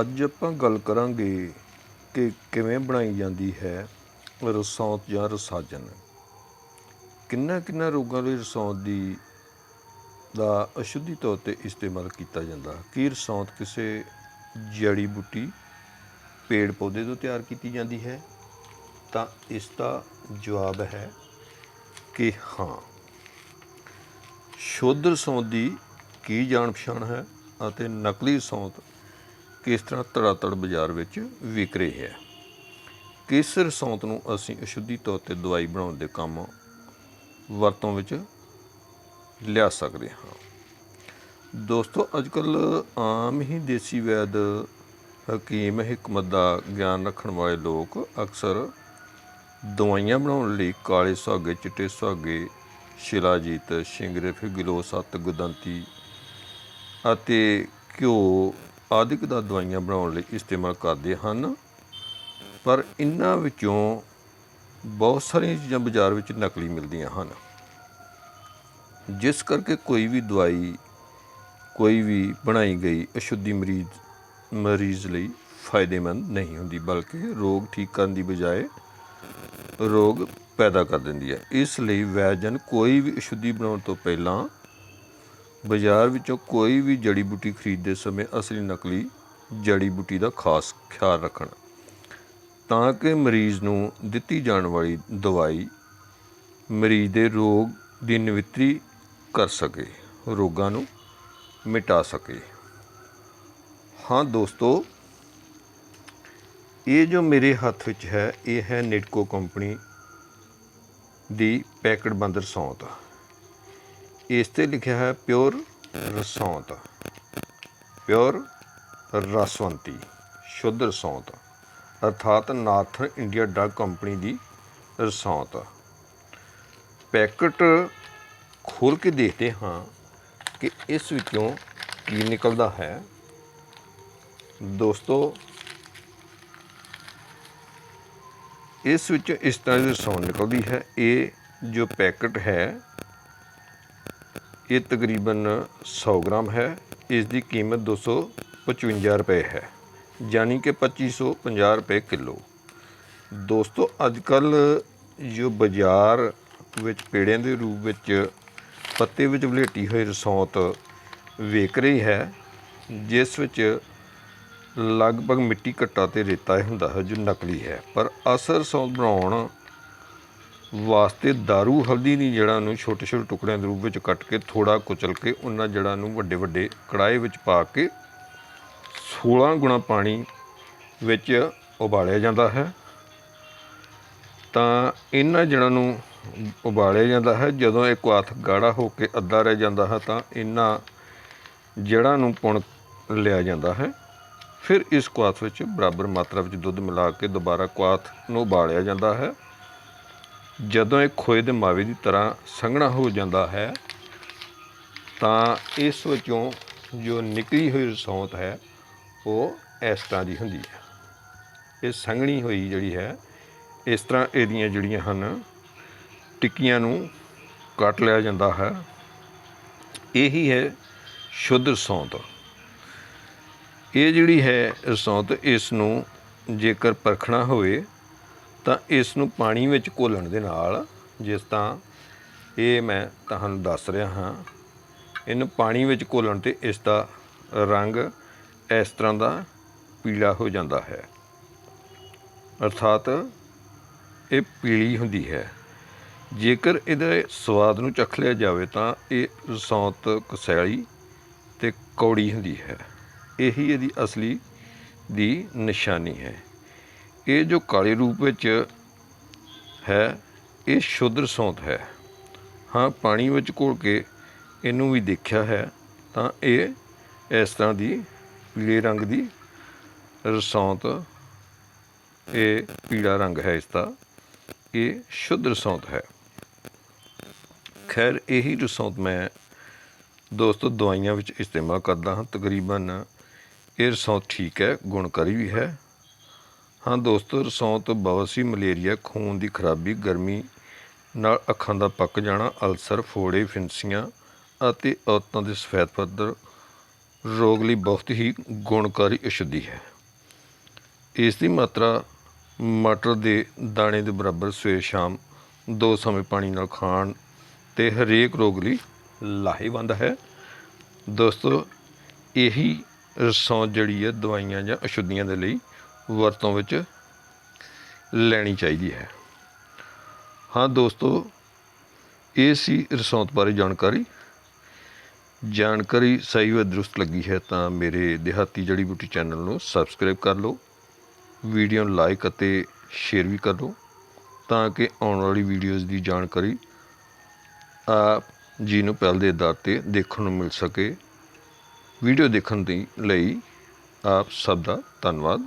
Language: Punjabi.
ਅੱਜ ਆਪਾਂ ਗੱਲ ਕਰਾਂਗੇ ਕਿ ਕਿਵੇਂ ਬਣਾਈ ਜਾਂਦੀ ਹੈ ਰਸੌਂਤ ਜਾਂ ਰਸਾਜਨ। ਕਿੰਨਾ ਕਿੰਨਾ ਰੋਗਾਂ ਲਈ ਰਸੌਂਤ ਦੀ ਦਾ ਅਸ਼ੁੱਧੀ ਤੌਰ ਤੇ ਇਸਤੇਮਾਲ ਕੀਤਾ ਜਾਂਦਾ। ਕੀ ਰਸੌਂਤ ਕਿਸੇ ਜੜੀ ਬੂਟੀ, ਪੇੜ ਪੌਦੇ ਤੋਂ ਤਿਆਰ ਕੀਤੀ ਜਾਂਦੀ ਹੈ? ਤਾਂ ਇਸ ਦਾ ਜਵਾਬ ਹੈ ਕਿ ਹਾਂ। ਸ਼ੁੱਧ ਰਸੌਂਤ ਦੀ ਕੀ ਜਾਣ ਪਛਾਣ ਹੈ ਅਤੇ ਨਕਲੀ ਰਸੌਂਤ ਕਿਸ ਤਰ੍ਹਾਂ ਧੜਾਧੜ ਬਾਜ਼ਾਰ ਵਿੱਚ ਵਿਕ ਰਹੀ ਹੈ? ਕਿਸ ਰਸੌਂਤ ਨੂੰ ਅਸੀਂ ਅਸ਼ੁੱਧੀ ਤੌਰ ਤੇ ਦਵਾਈ ਬਣਾਉਣ ਦੇ ਕੰਮ ਵਰਤੋਂ ਵਿੱਚ ਲਿਆ ਸਕਦੇ ਹਾਂ? ਦੋਸਤੋ ਅੱਜਕੱਲ ਆਮ ਹੀ ਦੇਸੀ ਵੈਦ, ਹਕੀਮ, ਹਕਮਤ ਦਾ ਗਿਆਨ ਰੱਖਣ ਵਾਲੇ ਲੋਕ ਅਕਸਰ ਦਵਾਈਆਂ ਬਣਾਉਣ ਲਈ ਕਾਲੇ ਸੁਹਾਗੇ, ਚਿੱਟੇ ਸੁਹਾਗੇ, ਸ਼ਿਲਾਜੀਤ, ਸ਼ਿੰਗਰੇ ਗਲੋ ਸੱਤ ਗੁਦੰਤੀ ਅਤੇ ਘਿਓ ਆਦਿਕ ਦਾ ਦਵਾਈਆਂ ਬਣਾਉਣ ਲਈ ਇਸਤੇਮਾਲ ਕਰਦੇ ਹਨ। ਪਰ ਇਹਨਾਂ ਵਿੱਚੋਂ ਬਹੁਤ ਸਾਰੀਆਂ ਚੀਜ਼ਾਂ ਬਾਜ਼ਾਰ ਵਿੱਚ ਨਕਲੀ ਮਿਲਦੀਆਂ ਹਨ। ਜਿਸ ਕਰਕੇ ਕੋਈ ਵੀ ਦਵਾਈ, ਕੋਈ ਵੀ ਬਣਾਈ ਗਈ ਅਸ਼ੁੱਧੀ ਮਰੀਜ਼ ਮਰੀਜ਼ ਲਈ ਫਾਇਦੇਮੰਦ ਨਹੀਂ ਹੁੰਦੀ, ਬਲਕਿ ਰੋਗ ਠੀਕ ਕਰਨ ਦੀ ਬਜਾਏ ਰੋਗ ਪੈਦਾ ਕਰ ਦਿੰਦੀ ਹੈ। ਇਸ ਲਈ ਵੈਜਨ ਕੋਈ ਵੀ ਅਸ਼ੁੱਧੀ ਬਣਾਉਣ ਤੋਂ ਪਹਿਲਾਂ ਬਾਜ਼ਾਰ ਵਿੱਚੋਂ ਕੋਈ ਵੀ ਜੜੀ ਬੂਟੀ ਖਰੀਦਦੇ ਸਮੇਂ ਅਸਲੀ ਨਕਲੀ ਜੜੀ ਬੂਟੀ ਦਾ ਖਾਸ ਖਿਆਲ ਰੱਖਣ। ਤਾਂ ਕਿ ਮਰੀਜ਼ ਨੂੰ ਦਿੱਤੀ ਜਾਣ ਵਾਲੀ ਦਵਾਈ ਮਰੀਜ਼ ਦੇ ਰੋਗ ਦੀ ਨਿਵਤਰੀ ਕਰ ਸਕੇ, ਰੋਗਾਂ ਨੂੰ ਮਿਟਾ ਸਕੇ। ਹਾਂ ਦੋਸਤੋ, ਇਹ ਜੋ ਮੇਰੇ ਹੱਥ ਵਿੱਚ ਹੈ, ਇਹ ਹੈ ਨਿਟਕੋ ਕੰਪਨੀ ਦੀ ਪੈਕਟ ਬੰਦ ਰਸੌਂਤ। ਇਸ ਤੇ ਲਿਖਿਆ ਹੈ ਪਿਓਰ ਰਸੌਂਤ। ਪਿਓਰ ਰਸਵੰਤੀ, ਸ਼ੁੱਧ ਰਸੌਂਤ। ਅਰਥਾਤ ਨਾਰਥਰਨ ਇੰਡੀਆ ਡਰਗ ਕੰਪਨੀ ਦੀ ਰਸੌਂਤ। ਪੈਕਟ ਖੋਲ ਕੇ ਦੇਖਦੇ ਹਾਂ ਕਿ ਇਸ ਵਿੱਚੋਂ ਕੀ ਨਿਕਲਦਾ ਹੈ। ਦੋਸਤੋ, ਇਸ ਵਿੱਚ ਇਸ ਤਰ੍ਹਾਂ ਦੀ ਰਸੌਂਤ ਨਿਕਲਦੀ ਹੈ। ਇਹ ਜੋ ਪੈਕਟ ਹੈ ਇਹ ਤਕਰੀਬਨ 100 ਗ੍ਰਾਮ ਹੈ। ਇਸ ਦੀ ਕੀਮਤ 255 ਰੁਪਏ ਹੈ, ਯਾਨੀ ਕਿ 2550 ਰੁਪਏ ਕਿਲੋ। ਦੋਸਤੋ ਅੱਜ ਕੱਲ ਜੋ ਬਾਜ਼ਾਰ ਵਿੱਚ ਪੇੜਿਆਂ ਦੇ ਰੂਪ ਵਿੱਚ ਪੱਤੇ ਵਿੱਚ ਵਲੇਟੀ ਹੋਈ ਰਸੌਂਤ ਵੇਖ ਰਹੀ ਹੈ, ਜਿਸ ਵਿੱਚ ਲਗਭਗ ਮਿੱਟੀ ਘੱਟਾ ਤੇ ਰੇਤਾ ਹੀ ਹੁੰਦਾ ਹੈ, ਜੋ ਨਕਲੀ ਹੈ। ਪਰ ਅਸਰ ਰਸੌਂਤ ਬਣਾਉਣ ਵਾਸਤੇ दारू ਹਲਦੀ ਦੀ ਜੜ੍ਹਾਂ ਨੂੰ ਛੋਟੇ ਛੋਟੇ ਟੁਕੜਿਆਂ ਦੇ ਰੂਪ ਵਿੱਚ ਕੱਟ ਕੇ ਥੋੜਾ ਕੁਚਲ ਕੇ, ਉਹਨਾਂ ਜੜ੍ਹਾਂ ਨੂੰ ਵੱਡੇ ਵੱਡੇ ਕੜਾਏ ਵਿੱਚ ਪਾ ਕੇ 16 ਗੁਣਾ ਪਾਣੀ ਵਿੱਚ ਉਬਾਲਿਆ ਜਾਂਦਾ ਹੈ। ਤਾਂ ਇਹਨਾਂ ਜੜ੍ਹਾਂ ਨੂੰ ਉਬਾਲਿਆ ਜਾਂਦਾ ਹੈ। ਜਦੋਂ ਇਹ ਕੁਆਥ ਗਾੜਾ ਹੋ ਕੇ ਅੱਧਾ ਰਹਿ ਜਾਂਦਾ ਹੈ, ਤਾਂ ਇਹਨਾਂ ਜੜ੍ਹਾਂ ਨੂੰ ਪੁਣ ਲਿਆ ਜਾਂਦਾ ਹੈ। ਫਿਰ ਇਸ ਕੁਆਥ ਵਿੱਚ ਬਰਾਬਰ ਮਾਤਰਾ ਵਿੱਚ ਦੁੱਧ ਮਿਲਾ ਕੇ ਦੁਬਾਰਾ ਕੁਆਥ ਨੂੰ ਉਬਾਲਿਆ ਜਾਂਦਾ ਹੈ। ਜਦੋਂ ਇਹ ਖੋਏ ਦੇ ਮਾਵੇ ਦੀ ਤਰ੍ਹਾਂ ਸੰਘਣਾ ਹੋ ਜਾਂਦਾ ਹੈ, ਤਾਂ ਇਸ ਵਿੱਚੋਂ ਜੋ ਨਿਕਲੀ ਹੋਈ ਰਸੌਂਤ ਹੈ, ਉਹ ਇਸ ਤਰ੍ਹਾਂ ਦੀ ਹੁੰਦੀ ਹੈ। ਇਹ ਸੰਘਣੀ ਹੋਈ ਜਿਹੜੀ ਹੈ, ਇਸ ਤਰ੍ਹਾਂ ਇਹਦੀਆਂ ਜਿਹੜੀਆਂ ਹਨ, ਟਿੱਕੀਆਂ ਨੂੰ ਕੱਟ ਲਿਆ ਜਾਂਦਾ ਹੈ। ਇਹੀ ਹੈ ਸ਼ੁੱਧ ਰਸੌਂਤ। ਇਹ ਜਿਹੜੀ ਹੈ ਰਸੌਂਤ, ਇਸ ਨੂੰ ਜੇਕਰ ਪਰਖਣਾ ਹੋਵੇ ਤਾਂ ਇਸ ਨੂੰ ਪਾਣੀ ਵਿੱਚ ਘੋਲਣ ਦੇ ਨਾਲ ਜਿਸ ਤਾਂ ਇਹ ਮੈਂ ਤੁਹਾਨੂੰ ਦੱਸ ਰਿਹਾ ਹਾਂ, ਇਹਨੂੰ ਪਾਣੀ ਵਿੱਚ ਘੋਲਣ ਤੇ ਇਸ ਦਾ ਰੰਗ ਇਸ ਤਰ੍ਹਾਂ ਦਾ ਪੀਲਾ ਹੋ ਜਾਂਦਾ ਹੈ। ਅਰਥਾਤ ਇਹ ਪੀਲੀ ਹੁੰਦੀ ਹੈ। ਜੇਕਰ ਇਹਦੇ ਸਵਾਦ ਨੂੰ ਚੱਖ ਲਿਆ ਜਾਵੇ ਤਾਂ ਇਹ ਰਸੌਂਤ, ਕਸੈਲੀ ਤੇ ਕੌੜੀ ਹੁੰਦੀ ਹੈ। ਇਹੀ ਇਹਦੀ ਅਸਲੀ ਦੀ ਨਿਸ਼ਾਨੀ ਹੈ। ਇਹ ਜੋ ਕਾਲੇ ਰੂਪ ਵਿੱਚ ਹੈ, ਇਹ ਸ਼ੁੱਧ ਰਸੌਂਤ ਹੈ। ਹਾਂ, ਪਾਣੀ ਵਿੱਚ ਘੋਲ ਕੇ ਇਹਨੂੰ ਵੀ ਦੇਖਿਆ ਹੈ, ਤਾਂ ਇਹ ਇਸ ਤਰ੍ਹਾਂ ਦੀ ਪੀਲੇ ਰੰਗ ਦੀ ਰਸੌਂਤ, ਇਹ ਪੀਲਾ ਰੰਗ ਹੈ ਇਸ ਦਾ, ਇਹ ਸ਼ੁੱਧ ਰਸੌਂਤ ਹੈ। ਖੈਰ, ਇਹੀ ਰਸੌਂਤ ਮੈਂ ਦੋਸਤੋ ਦਵਾਈਆਂ ਵਿੱਚ ਇਸਤੇਮਾਲ ਕਰਦਾ ਹਾਂ। ਤਕਰੀਬਨ ਇਹ ਰਸੌਂਤ ਠੀਕ ਹੈ, ਗੁਣਕਾਰੀ ਵੀ ਹੈ। ਹਾਂ ਦੋਸਤੋ ਰਸੌਂਤ ਬਵਾਸੀ ਮਲੇਰੀਆ, ਖੂਨ ਦੀ ਖਰਾਬੀ, ਗਰਮੀ ਨਾਲ ਅੱਖਾਂ ਦਾ ਪੱਕ ਜਾਣਾ, ਅਲਸਰ, ਫੋੜੇ, ਫਿੰਸੀਆਂ ਅਤੇ ਔਰਤਾਂ ਦੇ ਸਫੈਦ ਪੱਧਰ ਰੋਗ ਲਈ ਬਹੁਤ ਹੀ ਗੁਣਕਾਰੀ ਔਸ਼ਧੀ ਹੈ। ਇਸ ਦੀ ਮਾਤਰਾ ਮਟਰ ਦੇ ਦਾਣੇ ਦੇ ਬਰਾਬਰ ਸਵੇਰ ਸ਼ਾਮ ਦੋ ਸਮੇਂ ਪਾਣੀ ਨਾਲ ਖਾਣ ਤੇ ਹਰੇਕ ਰੋਗ ਲਈ ਲਾਹੇਵੰਦ ਹੈ। ਦੋਸਤੋ, ਇਹੀ ਰਸੌਂ ਜਿਹੜੀ ਹੈ, ਦਵਾਈਆਂ ਜਾਂ ਅਸ਼ੁੱਧੀਆਂ ਦੇ ਲਈ ਵਰਤੋਂ ਵਿੱਚ ਲੈਣੀ ਚਾਹੀਦੀ ਹੈ। ਹਾਂ ਦੋਸਤੋ, ਇਹ ਸੀ ਰਸੌਂਤ ਬਾਰੇ ਜਾਣਕਾਰੀ। ਜਾਣਕਾਰੀ ਸਹੀ và ਦਰੁਸਤ ਲੱਗੀ ਹੈ ਤਾਂ ਮੇਰੇ ਦਿਹਾਤੀ ਜੜੀ ਬੂਟੀ ਚੈਨਲ ਨੂੰ ਸਬਸਕ੍ਰਾਈਬ ਕਰ ਲਓ, ਵੀਡੀਓ ਨੂੰ ਲਾਈਕ ਅਤੇ ਸ਼ੇਅਰ ਵੀ ਕਰ ਲਓ ਤਾਂ ਕਿ ਆਉਣ ਵਾਲੀ ਵੀਡੀਓਜ਼ ਦੀ ਜਾਣਕਾਰੀ ਆਪ ਜੀ ਨੂੰ ਪਹਿਲ ਦੇ ਆਧਾਰ ਤੇ ਦੇਖਣ ਨੂੰ ਮਿਲ ਸਕੇ। ਵੀਡੀਓ ਦੇਖਣ ਦੀ ਲਈ ਆਪ ਸਭ ਦਾ ਧੰਨਵਾਦ।